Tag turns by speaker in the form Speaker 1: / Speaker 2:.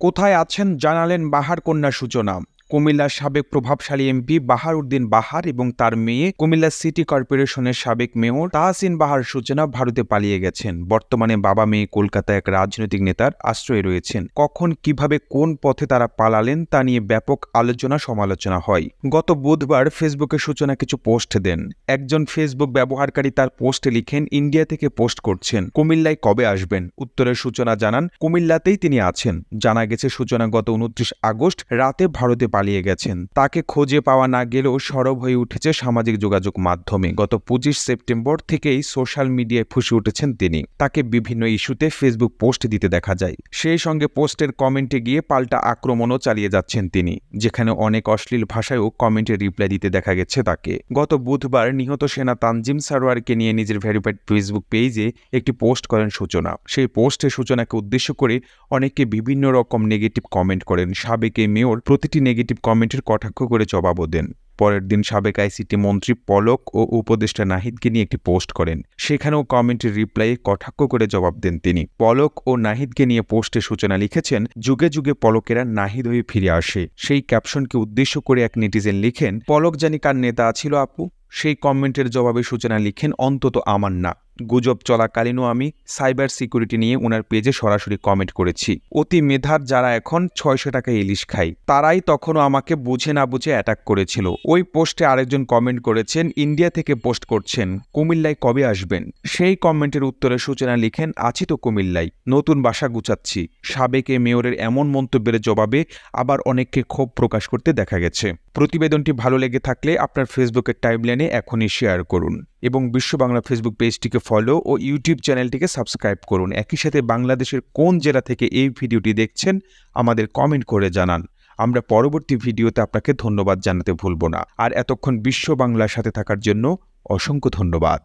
Speaker 1: কোথায় আছেন জানালেন বাহার কন্যা সূচনা। কুমিল্লার সাবেক প্রভাবশালী এমপি বাহার উদ্দিন বাহার এবং তার মেয়ে কুমিল্লা সিটি কর্পোরেশনের সাবেক মেয়র তাহসিন বাহার সূচনা ভারতে পালিয়ে গেছেন। বর্তমানে বাবা মেয়ে কলকাতা এক রাজনৈতিক নেতার আশ্রয়ে রয়েছেন। কখন, কীভাবে, কোন পথে তারা পালালেন তা নিয়ে ব্যাপক আলোচনা সমালোচনা হয়। গত বুধবার ফেসবুকে সূচনা কিছু পোস্ট দেন। একজন ফেসবুক ব্যবহারকারী তার পোস্টে লিখেন, ইন্ডিয়া থেকে পোস্ট করছেন। কুমিল্লায় কবে আসবেন? উত্তরের সূচনা জানান, কুমিল্লাতেই তিনি আছেন। জানা গেছে, সূচনা গত উনত্রিশ আগস্ট রাতে ভারতে পালিয়ে গেছেন। তাকে খোঁজে পাওয়া না গেলেও সরব হয়ে উঠেছে সামাজিক যোগাযোগ মাধ্যমে। গত পঁচিশ সেপ্টেম্বর থেকেই সোশ্যাল মিডিয়ায় ফুসে উঠেছেন তিনি। তাকে বিভিন্ন ইস্যুতে ফেসবুক পোস্ট দিতে দেখা যায়। সেই সঙ্গে পোস্টের কমেন্টে গিয়ে পাল্টা আক্রমণও চালিয়ে যাচ্ছেন তিনি, যেখানে অনেক অশ্লীল ভাষায়ও কমেন্টে রিপ্লাই দিতে দেখা গেছে তাকে। গত বুধবার নিহত সেনা তানজিম সারোয়ারকে নিয়ে নিজের ভেরিফাইড ফেসবুক পেজে একটি পোস্ট করেন সূচনা। সেই পোস্টে সূচনাকে উদ্দেশ্য করে অনেকে বিভিন্ন রকম নেগেটিভ কমেন্ট করেন। সাবেক এই মেয়র প্রতিটি নেগেটিভ কমেন্টের কটাক্ষ করে জবাবও দেন। পরের দিন সাবেক আইসিটি মন্ত্রী পলক ও উপদেষ্টা নাহিদকে নিয়ে একটি পোস্ট করেন। সেখানেও কমেন্টের রিপ্লাইয়ে কটাক্ষ করে জবাব দেন তিনি। পলক ও নাহিদকে নিয়ে পোস্টে সূচনা লিখেছেন, যুগে যুগে পলকেরা নাহিদ হয়ে ফিরে আসে। সেই ক্যাপশনকে উদ্দেশ্য করে এক নেটিজেন লিখেন, পলক জানি কার নেতা ছিল আপু? সেই কমেন্টের জবাবে সূচনা লিখেন, অন্তত আমার না। গুজব চলাকালীনও আমি সাইবার সিকিউরিটি নিয়ে ওনার পেজে সরাসরি কমেন্ট করেছি। অতি মেধার যারা এখন ছয়শো টাকা ইলিশ খায়, তারাই তখনও আমাকে বুঝে না বুঝে অ্যাটাক করেছিল। ওই পোস্টে আরেকজন কমেন্ট করেছেন, ইন্ডিয়া থেকে পোস্ট করছেন, কুমিল্লায় কবে আসবেন? সেই কমেন্টের উত্তরে সূচনা লিখেন, আছি তো কুমিল্লায়, নতুন বাসা গুছাচ্ছি। সাবেক মেয়রের এমন মন্তব্যের জবাবে আবার অনেককে ক্ষোভ প্রকাশ করতে দেখা গেছে। প্রতিবেদনটি ভালো লেগে থাকলে আপনার ফেসবুকের টাইমলাইনে এখনই শেয়ার করুন। এবং বিশ্ব বাংলা ফেসবুক পেজটিকে ফলো ও ইউটিউব চ্যানেলটিকে সাবস্ক্রাইব করুন। একই সাথে বাংলাদেশের কোন জেলা থেকে এই ভিডিওটি দেখছেন, আমাদের কমেন্ট করে জানান। আমরা পরবর্তী ভিডিওতে আপনাকে ধন্যবাদ জানাতে ভুলব না। আর এতক্ষণ বিশ্ব বাংলার সাথে থাকার জন্য অসংখ্য ধন্যবাদ।